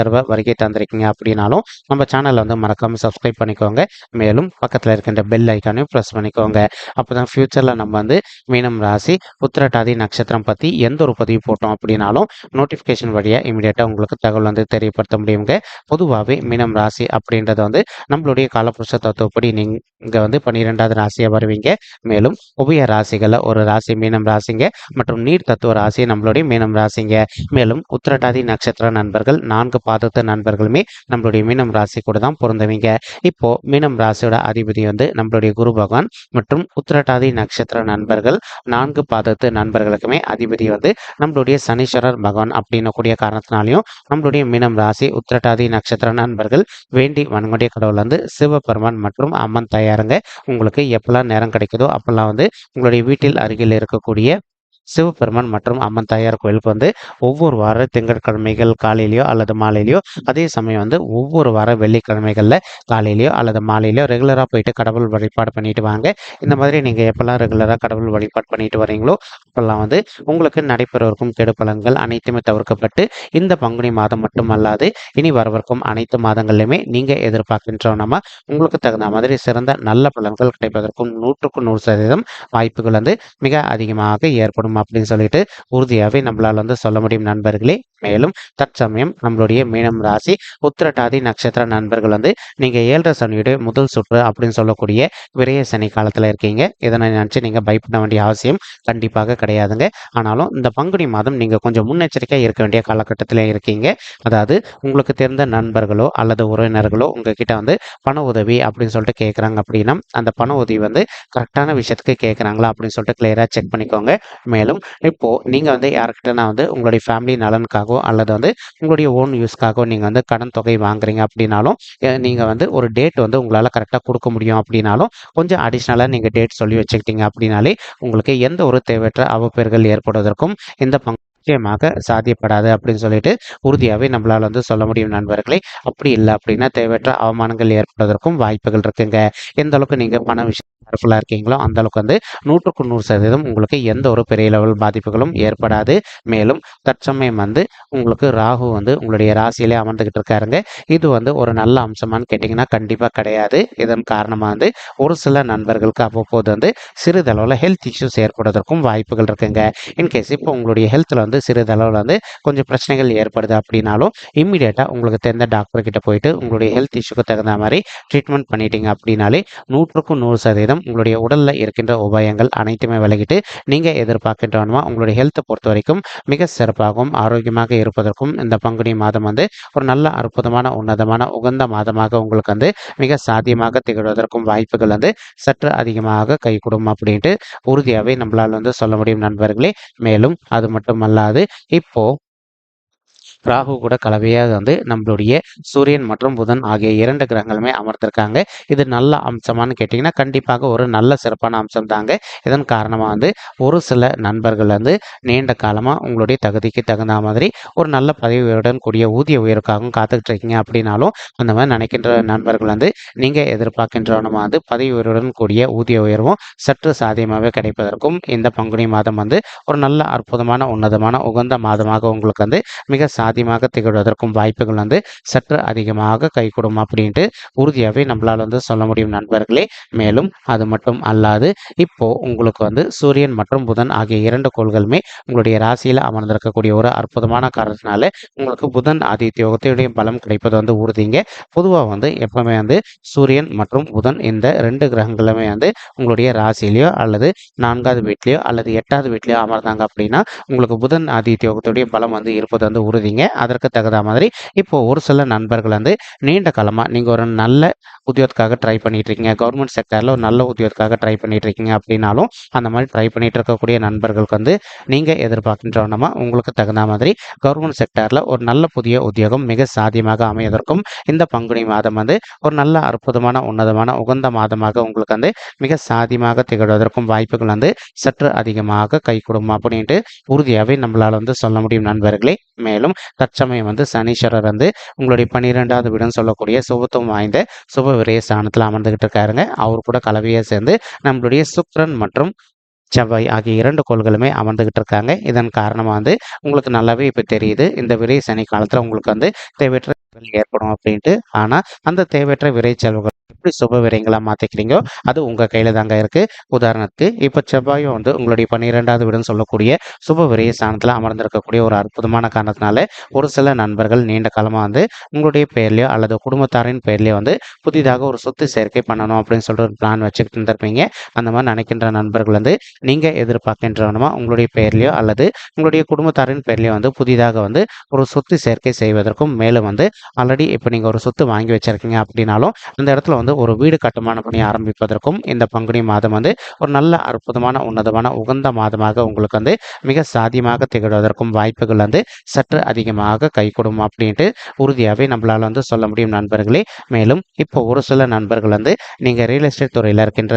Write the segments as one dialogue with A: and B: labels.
A: தடவை வருகை தந்திருக்கீங்க அப்படின்னாலும் நம்ம சேனலை வந்து மறக்காமல் சப்ஸ்கிரைப் பண்ணிக்கோங்க. மேலும் பக்கத்தில் இருக்கின்ற பெல் ஐக்கானையும் ப்ரெஸ் பண்ணிக்கோங்க. அப்போ தான் ஃப்யூச்சரில் நம்ம வந்து மீனம் ராசி உத்திரட்டாதி நட்சத்திரம் பற்றி எந்த ஒரு பதிவு போட்டோம் அப்படின்னாலும் நோட்டிஃபிகேஷன் வழியாக இமீடியட்டாக உங்களுக்கு தகவல் வந்து தெரியப்படுத்த முடியுங்க. பொதுவாகவே மீனம் ராசி அப்படின்றது வந்து நம்மளுடைய காலப்புருஷ தத்துவப்படி நீங்கள் வந்து பன்னிரெண்டாவது ராசியாக வருவீங்க. மேலும் உபய ராசிகளில் ஒரு ராசி மீனம் ராசிங்க மற்றும் நீர் தத்துவ ராசி நம்மளுடைய மீனம் ராசிங்க. மேலும் உத்திரட்டாதி நட்சத்திர நண்பர்கள் நான்கு பாதத்து நண்பர்களுமே நம்மளுடைய மீனம் ராசி கூட தான் பொருந்தவங்க. இப்போ மீனம் ராசியோட அதிபதி வந்து நம்மளுடைய குரு பகவான் மற்றும் உத்திரட்டாதி நட்சத்திர நண்பர்கள். நான்கு பாதத்து நண்பர்களுக்குமே அதிபதி வந்து நம்மளுடைய சனீஸ்வரர் பகவான் அப்படின்னு கூடிய காரணத்தினாலையும் நம்மளுடைய மீனம் ராசி உத்திரட்டாதி நட்சத்திர நண்பர்கள் வேண்டி வணங்கக்கூடிய கடவுள் வந்து சிவபெருமான் மற்றும் அம்மன் தயாருங்க. உங்களுக்கு எப்பெல்லாம் நேரம் கிடைக்குதோ அப்பெல்லாம் வந்து உங்களுடைய வீட்டில் அருகில் இருக்கக்கூடிய சிவபெருமான் மற்றும் அம்மன் தாயார் கோயிலுக்கு வந்து ஒவ்வொரு வார திங்கட்கிழமைகள் காலையிலையோ அல்லது மாலையிலையோ அதே சமயம் வந்து ஒவ்வொரு வார வெள்ளிக்கிழமைகளில் காலையிலையோ அல்லது மாலையிலையோ ரெகுலராக போயிட்டு கடவுள் வழிபாடு பண்ணிட்டு வாங்க. இந்த மாதிரி நீங்கள் எப்போல்லாம் ரெகுலராக கடவுள் வழிபாடு பண்ணிட்டு வரீங்களோ அப்போல்லாம் வந்து உங்களுக்கு நடைபெறவிருக்கும் கெடுப்பலன்கள் அனைத்துமே தவிர்க்கப்பட்டு இந்த பங்குனி மாதம் மட்டுமல்லாது இனி வரவிருக்கும் அனைத்து மாதங்களிலுமே நீங்கள் எதிர்பார்க்கின்றோம் நம்ம உங்களுக்கு தகுந்த மாதிரி சிறந்த நல்ல பலன்கள் கிடைப்பதற்கும் நூற்றுக்கு நூறு சதவீதம் வாய்ப்புகள் வந்து மிக அதிகமாக ஏற்படும். அப்படின்னு சொல்லிட்டு உறுதியாகவே நம்மளால் வந்து சொல்ல முடியும் நண்பர்களே. மேலும் தற்சமயம் நம்மளுடைய மீனம் ராசி உத்திரட்டாதி நட்சத்திர நண்பர்கள் வந்து நீங்கள் ஏழரை சனியுடைய முதல் சுற்று அப்படின்னு சொல்லக்கூடிய விரைய சனி காலத்தில் இருக்கீங்க. இதனை நினச்சி நீங்கள் பயப்பட வேண்டிய அவசியம் கண்டிப்பாக கிடையாதுங்க. ஆனாலும் இந்த பங்குனி மாதம் நீங்கள் கொஞ்சம் முன்னெச்சரிக்கையாக இருக்க வேண்டிய காலகட்டத்தில் இருக்கீங்க. அதாவது உங்களுக்கு தெரிந்த நண்பர்களோ அல்லது உறவினர்களோ உங்ககிட்ட வந்து பண உதவி அப்படின்னு சொல்லிட்டு கேட்குறாங்க அப்படின்னா அந்த பண உதவி வந்து கரெக்டான விஷயத்துக்கு கேட்குறாங்களா அப்படின்னு சொல்லிட்டு கிளியராக செக் பண்ணிக்கோங்க. மேலும் இப்போ நீங்கள் வந்து யாருக்கிட்டனா வந்து உங்களுடைய ஃபேமிலி நலனுக்காகவோ அல்லது வந்து உங்களுடைய ஓன் யூஸ்க்காகவோ நீங்கள் வந்து கடன் தொகை வாங்குறீங்க அப்படின்னாலும் நீங்கள் வந்து ஒரு டேட் வந்து உங்களால் கரெக்டாக கொடுக்க முடியும் அப்படின்னாலும் கொஞ்சம் அடிஷ்னலாக நீங்கள் டேட் சொல்லி வச்சுக்கிட்டீங்க அப்படின்னாலே உங்களுக்கு எந்த ஒரு தேவையற்ற அவப்பெயர்கள் ஏற்படுவதற்கும் இந்த பங்கு நிச்சயமாக சாத்தியப்படாது அப்படின்னு சொல்லிட்டு உறுதியாகவே நம்மளால் வந்து சொல்ல முடியும் நண்பர்களே. அப்படி இல்லை அப்படின்னா தேவையற்ற அவமானங்கள் ஏற்படுவதற்கும் வாய்ப்புகள் இருக்குங்க. எந்த அளவுக்கு நீங்கள் பண விஷயம் கேர்ஃபுல்லாக இருக்கீங்களோ அந்த அளவுக்கு வந்து நூற்றுக்கு நூறு சதவீதம் உங்களுக்கு எந்த ஒரு பெரிய லெவல் பாதிப்புகளும் ஏற்படாது. மேலும் தற்சமயம் வந்து உங்களுக்கு ராகு வந்து உங்களுடைய ராசியிலே அமர்ந்துகிட்டு இருக்காருங்க. இது வந்து ஒரு நல்ல அம்சமானு கேட்டிங்கன்னா கண்டிப்பாக கிடையாது. இதன் காரணமாக வந்து ஒரு சில நண்பர்களுக்கு அவ்வப்போது வந்து சிறிதளவில் ஹெல்த் இஷ்யூஸ் ஏற்படுவதற்கும் வாய்ப்புகள் இருக்குங்க. இன்கேஸ் இப்போ உங்களுடைய ஹெல்த்தில் வந்து சிறிதளவில் வந்து கொஞ்சம் பிரச்சனைகள் ஏற்படுது அப்படின்னாலும் இம்மிடியேட்டாக உங்களுக்கு தெரிந்த டாக்டர் கிட்ட போயிட்டு உங்களுடைய ஹெல்த் இஷ்யூக்கு தகுந்த மாதிரி ட்ரீட்மெண்ட் பண்ணிட்டீங்க அப்படின்னாலே நூற்றுக்கும் நூறு சதவீதம் உங்களுடைய உடலில் இருக்கின்ற உபாயங்கள் அனைத்துமே விலகிட்டு நீங்கள் எதிர்பார்க்கின்றவனுமா உங்களுடைய ஹெல்த்தை பொறுத்த வரைக்கும் மிக சிறப்பாகவும் ஆரோக்கியமாக இருப்பதற்கும் இந்த பங்குனி மாதம் வந்து ஒரு நல்ல அற்புதமான உன்னதமான உகந்த மாதமாக உங்களுக்கு வந்து மிக சாத்தியமாக திகழ்வதற்கும் வாய்ப்புகள் வந்து சற்று அதிகமாக கைகூடும் அப்படின்ட்டு உறுதியாகவே நம்மளால் வந்து சொல்ல முடியும் நண்பர்களே. மேலும் அது மட்டும் அல்லாது இப்போ ராகு கூட கலவையாக வந்து நம்மளுடைய சூரியன் மற்றும் புதன் ஆகிய இரண்டு கிரகங்களுமே அமர்த்திருக்காங்க இது நல்ல அம்சமானு கேட்டிங்கன்னா கண்டிப்பாக ஒரு நல்ல சிறப்பான அம்சம் தாங்க. இதன் காரணமாக வந்து ஒரு சில நண்பர்கள் வந்து நீண்ட காலமாக உங்களுடைய தகுதிக்கு தகுந்த மாதிரி ஒரு நல்ல பதவியுடன் கூடிய ஊதிய உயர்வுக்காகவும் காத்துக்கிட்டு இருக்கீங்க அப்படின்னாலும் அந்த மாதிரி நினைக்கின்ற நண்பர்கள் வந்து நீங்கள் எதிர்பார்க்கின்றவனமாக வந்து பதவி உயர்வுடன் கூடிய ஊதிய உயர்வும் சற்று சாதியமாகவே கிடைப்பதற்கும் இந்த பங்குனி மாதம் வந்து ஒரு நல்ல அற்புதமான உன்னதமான உகந்த மாதமாக உங்களுக்கு வந்து மிக சாத்தியமாக திகழ்வதற்கும் வாய்ப்புகள் வந்து சற்று அதிகமாக கைகூடும் அப்படின்ட்டு உறுதியாகவே நம்மளால் வந்து சொல்ல முடியும் நண்பர்களே. மேலும் அது மட்டும் அல்லாது இப்போ உங்களுக்கு வந்து சூரியன் மற்றும் புதன் ஆகிய இரண்டு கோள்களுமே உங்களுடைய ராசியில் அமர்ந்திருக்கக்கூடிய ஒரு அற்புதமான காரணத்தினால உங்களுக்கு புதன் ஆதித்யோகத்தையுடைய பலம் கிடைப்பது வந்து உறுதிங்க. பொதுவாக வந்து எப்பவுமே வந்து சூரியன் மற்றும் புதன் இந்த ரெண்டு கிரகங்களுமே வந்து உங்களுடைய ராசியிலையோ அல்லது நான்காவது வீட்லையோ அல்லது எட்டாவது வீட்லையோ அமர்ந்தாங்க அப்படின்னா உங்களுக்கு புதன் ஆதித்யோகத்துடைய பலம் வந்து இருப்பது வந்து உறுதிங்க. இருப்பீங்க அதற்கு தகுந்த மாதிரி இப்போ ஒரு சில நண்பர்கள் வந்து நீண்ட காலமாக நீங்கள் ஒரு நல்ல உத்தியோகத்துக்காக ட்ரை பண்ணிட்டு இருக்கீங்க கவர்மெண்ட் செக்டரில் ஒரு நல்ல உத்தியோகத்துக்காக ட்ரை பண்ணிட்டு இருக்கீங்க அப்படின்னாலும் அந்த மாதிரி ட்ரை பண்ணிட்டு இருக்கக்கூடிய நண்பர்களுக்கு வந்து நீங்கள் எதிர்பார்க்கின்றவனமா உங்களுக்கு தகுந்த மாதிரி கவர்மெண்ட் செக்டரில் ஒரு நல்ல புதிய உத்தியோகம் மிக சாத்தியமாக அமையதற்கும் இந்த பங்குனி மாதம் வந்து ஒரு நல்ல அற்புதமான உன்னதமான உகந்த மாதமாக உங்களுக்கு வந்து மிக சாத்தியமாக திகழ்வதற்கும் வாய்ப்புகள் வந்து சற்று அதிகமாக கை கொடுக்கும் அப்படின்ட்டு உறுதியாகவே நம்மளால் வந்து சொல்ல முடியும் நண்பர்களே. மேலும் தற்சமயம் வந்து சனீஸ்வரர் வந்து உங்களுடைய பன்னிரெண்டாவது வீடுன்னு சொல்லக்கூடிய சுபத்துவம் வாய்ந்த சுப விரைய ஸ்தானத்தில் அமர்ந்துகிட்டு இருக்காருங்க. அவர் கூட கலவையை சேர்ந்து நம்மளுடைய சுக்ரன் மற்றும் செவ்வாய் ஆகிய இரண்டு கோள்களுமே அமர்ந்துகிட்டு இருக்காங்க. இதன் காரணமாக வந்து உங்களுக்கு நல்லாவே இப்போ தெரியுது. இந்த விரை சனி காலத்தில் உங்களுக்கு வந்து தேவையற்ற ஏற்படும் அப்படின்ட்டு. ஆனால் அந்த தேவையற்ற விரை செலவுகள் எப்படி சுப விரயங்களாக மாற்றிக்கிறீங்களோ அது உங்கள் கையில் தாங்க இருக்குது உதாரணத்துக்கு இப்போ செவ்வாயும் வந்து உங்களுடைய பன்னிரெண்டாவது வீடுன்னு சொல்லக்கூடிய சுப விரய ஸ்தானத்தில் அமர்ந்திருக்கக்கூடிய ஒரு அற்புதமான காரணத்தினால ஒரு சில நண்பர்கள் நீண்ட காலமாக வந்து உங்களுடைய பெயர்லையோ அல்லது குடும்பத்தாரின் பெயர்லையோ வந்து புதிதாக ஒரு சொத்து சேர்க்கை பண்ணணும் அப்படின்னு சொல்லிட்டு ஒரு பிளான் வச்சுக்கிட்டு இருந்திருப்பீங்க. அந்த மாதிரி நினைக்கின்ற நண்பர்கள் வந்து நீங்கள் எதிர்பார்க்கின்றவனமா உங்களுடைய பெயர்லையோ அல்லது உங்களுடைய குடும்பத்தாரின் பெயர்லையோ வந்து புதிதாக வந்து ஒரு சொத்து சேர்க்கை செய்வதற்கும் மேலும் வந்து ஆல்ரெடி இப்போ நீங்கள் ஒரு சொத்து வாங்கி வச்சிருக்கீங்க அப்படின்னாலும் அந்த இடத்துல வந்து ஒரு வீடு கட்டுமான பணி ஆரம்பிப்பதற்கும் இந்த பங்குனி மாதம் வந்து ஒரு நல்ல அற்புதமான உன்னதமான உகந்த மாதமாக உங்களுக்கு வந்து மிக சாத்தியமாக திகழ்வதற்கும் வாய்ப்புகள் வந்து சற்று அதிகமாக கைகூடும் அப்படின்ட்டு உறுதியாகவே நம்மளால் வந்து சொல்ல முடியும் நண்பர்களே. மேலும் இப்போ ஒரு சில நண்பர்கள் வந்து நீங்கள் ரியல் எஸ்டேட் துறையில் இருக்கின்ற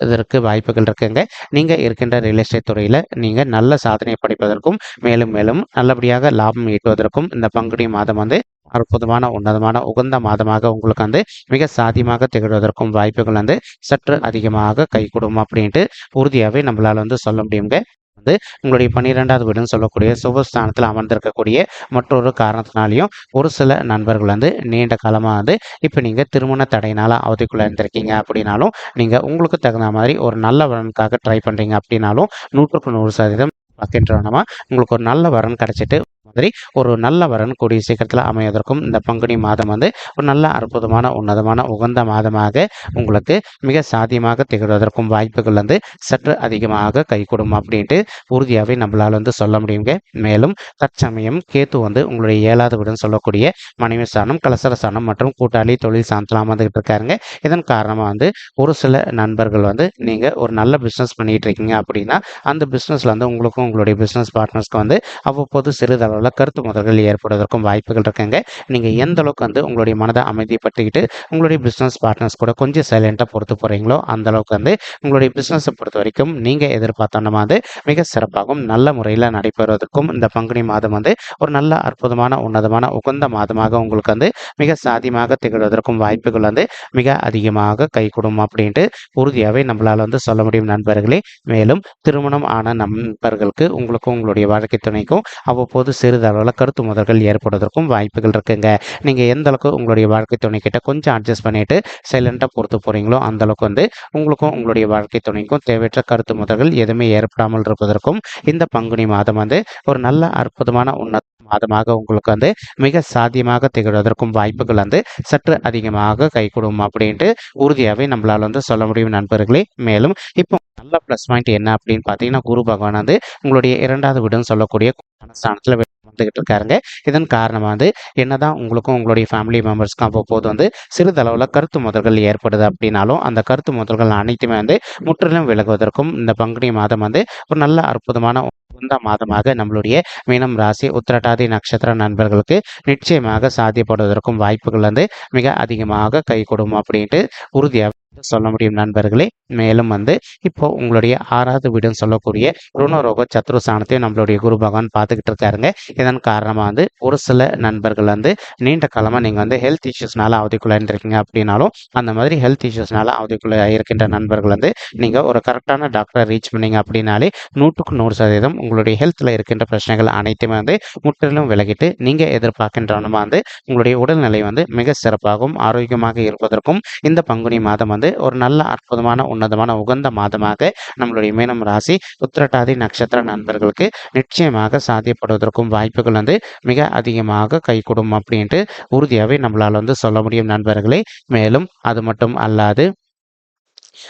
A: இதற்கு வாய்ப்புகள் இருக்குங்க. நீங்கள் இருக்கின்ற ரியல் எஸ்டேட் துறையில் நீங்கள் நல்ல சாதனை படைப்பதற்கும் மேலும் மேலும் நல்லபடியாக லாபம் ஈட்டுவதற்கும் இந்த பங்குனி மாதம் வந்து அற்புதமான உன்னதமான உகந்த மாதமாக உங்களுக்கு வந்து மிக சாத்தியமாக திகழ்வதற்கும் வாய்ப்புகள் வந்து சற்று அதிகமாக கைகூடும் அப்படின்ட்டு உறுதியாகவே நம்மளால் வந்து சொல்ல முடியுங்க. வந்து உங்களுடைய பன்னிரெண்டாவது வீடுன்னு சொல்லக்கூடிய சுபஸ்தானத்தில் அமர்ந்திருக்கக்கூடிய மற்றொரு காரணத்தினாலையும் ஒரு சில நண்பர்கள் வந்து நீண்ட காலமாக வந்து இப்போ நீங்கள் திருமண தடையினால அவதிக்குள்ளே இருந்திருக்கீங்க அப்படின்னாலும் நீங்கள் உங்களுக்கு தகுந்த மாதிரி ஒரு நல்ல வரனுக்காக ட்ரை பண்ணுறீங்க அப்படின்னாலும் நூற்றுக்கு நூறு சதவீதம் பார்க்கின்றனமா உங்களுக்கு ஒரு நல்ல வரன் கிடைச்சிட்டு மாதிரி ஒரு நல்ல வரன் கூடிய சீக்கிரத்தில் அமைவதற்கும் இந்த பங்குனி மாதம் வந்து ஒரு நல்ல அற்புதமான உன்னதமான உகந்த மாதமாக உங்களுக்கு மிக சாத்தியமாக திகழ்வதற்கும் வாய்ப்புகள் வந்து சற்று அதிகமாக கைகூடும் அப்படின்ட்டு உறுதியாகவே நம்மளால் வந்து சொல்ல முடியுங்க. மேலும் தற்சமயம் கேத்து வந்து உங்களுடைய ஏழாவது வீடுன்னு சொல்லக்கூடிய மனைவி ஸ்தானம் கலசர ஸ்தானம் மற்றும் கூட்டாளி தொழில் சாந்தலாம் வந்துகிட்டு இருக்காருங்க. இதன் காரணமாக வந்து ஒரு சில நண்பர்கள் வந்து நீங்கள் ஒரு நல்ல பிஸ்னஸ் பண்ணிகிட்டு இருக்கீங்க அப்படின்னா அந்த பிஸ்னஸில் வந்து உங்களுக்கும் உங்களுடைய பிஸ்னஸ் பார்ட்னர்ஸ்க்கு வந்து அவ்வப்போது சிறிதளவில் கருத்து முதல்கள் ஏற்படுவதற்கும் வாய்ப்புகள் இருக்குங்க. நீங்கள் எந்த அளவுக்கு வந்து உங்களுடைய மனதை அமைதிப்படுத்திக்கிட்டு உங்களுடைய பிஸ்னஸ் பார்ட்னர்ஸ் கூட கொஞ்சம் சைலண்ட்டாக பொறுத்து போகிறீங்களோ அந்த அளவுக்கு வந்து உங்களுடைய பிஸ்னஸை பொறுத்த வரைக்கும் நீங்கள் எதிர்பார்த்தோன்னா வந்து மிக சிறப்பாகவும் நல்ல முறையில் நடைபெறுவதற்கும் இந்த பங்குனி மாதம் வந்து ஒரு நல்ல அற்புதமான உன்னதமான உகந்த மாதமாக உங்களுக்கு வந்து மிக சாதியமாக திகழ்வதற்கும் வாய்ப்புகள் வந்து மிக அதிகமாக கைகூடும் அப்படின்ட்டு உறுதியாகவே நம்மளால் வந்து சொல்ல முடியும் நண்பர்களே. மேலும் திருமணம் ஆன நண்பர்களுக்கு உங்களுக்கும் உங்களுடைய வாழ்க்கை துணைக்கும் அவ்வப்போது சிறிதளவில் கருத்து முதல்கள் ஏற்படுவதற்கும் வாய்ப்புகள் இருக்குங்க. நீங்கள் எந்த அளவுக்கு உங்களுடைய வாழ்க்கை துணை கிட்ட கொஞ்சம் அட்ஜஸ்ட் பண்ணிட்டு சைலண்டாக பொறுத்து போகிறீங்களோ அந்த அளவுக்கு வந்து உங்களுக்கும் உங்களுடைய வாழ்க்கை துணைக்கும் தேவையற்ற கருத்து முதல்கள் எதுவுமே ஏற்படாமல் இருப்பதற்கும் இந்த பங்குனி மாதம் வந்து ஒரு நல்ல அற்புதமான உன்னத மாதமாக உங்களுக்கு வந்து மிக சாத்தியமாக திகழ்வதற்கும் வாய்ப்புகள் வந்து சற்று அதிகமாக கைகூடும் அப்படின்ட்டு உறுதியாகவே நம்மளால் வந்து சொல்ல முடியும் நண்பர்களே. மேலும் இப்போ நல்ல ப்ளஸ் பாயிண்ட் என்ன அப்படின்னு பார்த்தீங்கன்னா குரு பகவான் வந்து உங்களுடைய இரண்டாவது வீடுன்னு சொல்லக்கூடிய ஸ்தானத்தில் வந்துகிட்டு இருக்காருங்க இதன் காரணமாக வந்து என்னதான் உங்களுக்கும் உங்களுடைய ஃபேமிலி மெம்பர்ஸ்க்கும் அவ்வப்போது வந்து சிறிதளவில் கருத்து முதல்கள் ஏற்படுது அப்படின்னாலும் அந்த கருத்து முதல்கள் அனைத்துமே வந்து முற்றிலும் விலகுவதற்கும் இந்த பங்குனி மாதம் வந்து ஒரு நல்ல அற்புதமான உந்த மாதமாக நம்மளுடைய மீனம் ராசி உத்திரட்டாதி நட்சத்திர நண்பர்களுக்கு நிச்சயமாக சாத்தியப்படுவதற்கும் வாய்ப்புகள் வந்து மிக அதிகமாக கை கொடுக்கும் அப்படின்ட்டு உறுதியாக சொல்ல முடியும் நண்பர்களே. மேலும் வந்து இப்போ உங்களுடைய ஆறாவது வீடுன்னு சொல்லக்கூடிய ருணரோக சத்ரு சாணத்தையும் நம்மளுடைய குரு பகவான் பார்த்துக்கிட்டு இருக்காருங்க. இதன் காரணமாக வந்து ஒரு சில நண்பர்கள் வந்து நீண்ட காலமாக நீங்கள் வந்து ஹெல்த் இஷ்யூஸ்னால அவதிக்குள்ள இருக்கீங்க அப்படின்னாலும் அந்த மாதிரி ஹெல்த் இஷ்யூஸ்னால அவதிக்குள்ள இருக்கின்ற நண்பர்கள் வந்து நீங்கள் ஒரு கரெக்டான டாக்டரை ரீச் பண்ணீங்க அப்படின்னாலே நூற்றுக்கு நூறு சதவீதம் உங்களுடைய ஹெல்த்தில் இருக்கின்ற பிரச்சனைகள் அனைத்துமே வந்து முற்றிலும் விலகிட்டு நீங்கள் எதிர்பார்க்கின்றவனமாக வந்து உங்களுடைய உடல்நிலை வந்து மிக சிறப்பாகவும் ஆரோக்கியமாக இருப்பதற்கும் இந்த பங்குனி மாதம் வந்து ஒரு நல்ல அற்புதமான உன்னதமான உகந்த மாதமாக நம்மளுடைய மீனம் ராசி உத்திரட்டாதி நட்சத்திர நண்பர்களுக்கு நிச்சயமாக சாத்தியப்படுவதற்கும் வாய்ப்புகள் வந்து மிக அதிகமாக கைகூடும் அப்படின்ட்டு உறுதியாகவே நம்மளால் வந்து சொல்ல முடியும் நண்பர்களே. மேலும் அது மட்டும் அல்லாது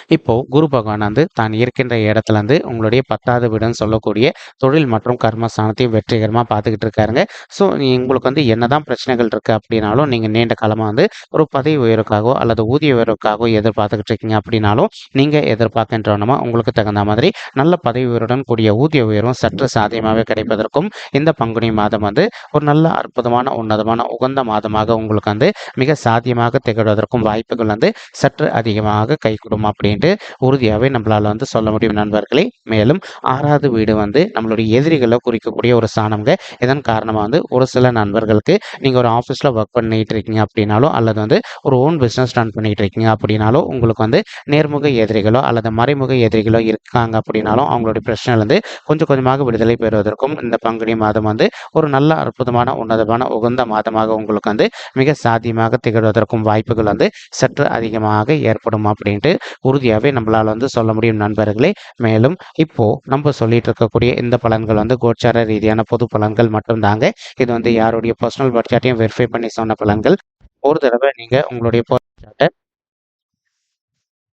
A: இப்போ குரு பகவான் வந்து தான் இருக்கின்ற இடத்துல இருந்து உங்களுடைய பத்தாவது வீடுன்னு சொல்லக்கூடிய தொழில் மற்றும் கர்மஸ்தானத்தையும் வெற்றிகரமாக பார்த்துக்கிட்டு இருக்காருங்க. ஸோ உங்களுக்கு வந்து என்னதான் பிரச்சனைகள் இருக்குது அப்படின்னாலும் நீங்கள் நீண்ட காலமாக வந்து ஒரு பதவி உயர்வுக்காகவோ அல்லது ஊதிய உயர்வுக்காகவோ எதிர்பார்த்துக்கிட்டு இருக்கீங்க அப்படின்னாலும் நீங்கள் எதிர்பார்க்கின்றவனமா உங்களுக்கு தகுந்த மாதிரி நல்ல பதவி உயர்வுடன் கூடிய ஊதிய உயர்வும் சற்று சாத்தியமாகவே கிடைப்பதற்கும் இந்த பங்குனி மாதம் வந்து ஒரு நல்ல அற்புதமான உன்னதமான உகந்த மாதமாக உங்களுக்கு வந்து மிக சாத்தியமாக திகழ்வதற்கும் வாய்ப்புகள் வந்து சற்று அதிகமாக கைகூடும் அப்படின்ட்டு உறுதியாகவே நம்மளால் வந்து சொல்ல முடியும் நண்பர்களே. மேலும் ஆறாவது வீடு வந்து நம்மளுடைய எதிரிகளை குறிக்கக்கூடிய ஒரு ஸ்தானம்ங்க இதன் காரணமாக வந்து ஒரு சில நண்பர்களுக்கு நீங்கள் ஒரு ஆஃபீஸில் ஒர்க் பண்ணிகிட்டு இருக்கீங்க அப்படின்னாலோ அல்லது வந்து ஒரு ஓன் பிஸ்னஸ் ரன் பண்ணிகிட்டு இருக்கீங்க அப்படின்னாலோ உங்களுக்கு வந்து நேர்முக எதிரிகளோ அல்லது மறைமுக எதிரிகளோ இருக்காங்க அப்படின்னாலும் அவங்களுடைய பிரச்சனையிலேருந்து கொஞ்சம் கொஞ்சமாக விடுதலை பெறுவதற்கும் இந்த பங்குனி மாதம் வந்து ஒரு நல்ல அற்புதமான உன்னதமான உகந்த மாதமாக உங்களுக்கு வந்து மிக சாத்தியமாக திகழ்வதற்கும் வாய்ப்புகள் வந்து சற்று அதிகமாக ஏற்படும் அப்படின்ட்டு உறுதியாகவே நம்மளால் வந்து சொல்ல முடியும் நண்பர்களே. மேலும் இப்போ நம்ம சொல்லிட்டு இருக்கக்கூடிய இந்த பலன்கள் வந்து கோச்சார ரீதியான பொது பலன்கள் மட்டும்தாங்க இது வந்து யாருடைய பர்சனல் பட்ஜெட்டையும் வெரிஃபை பண்ணி சொன்ன பலன்கள். ஒரு தடவை நீங்கள் உங்களுடைய பர்சனல்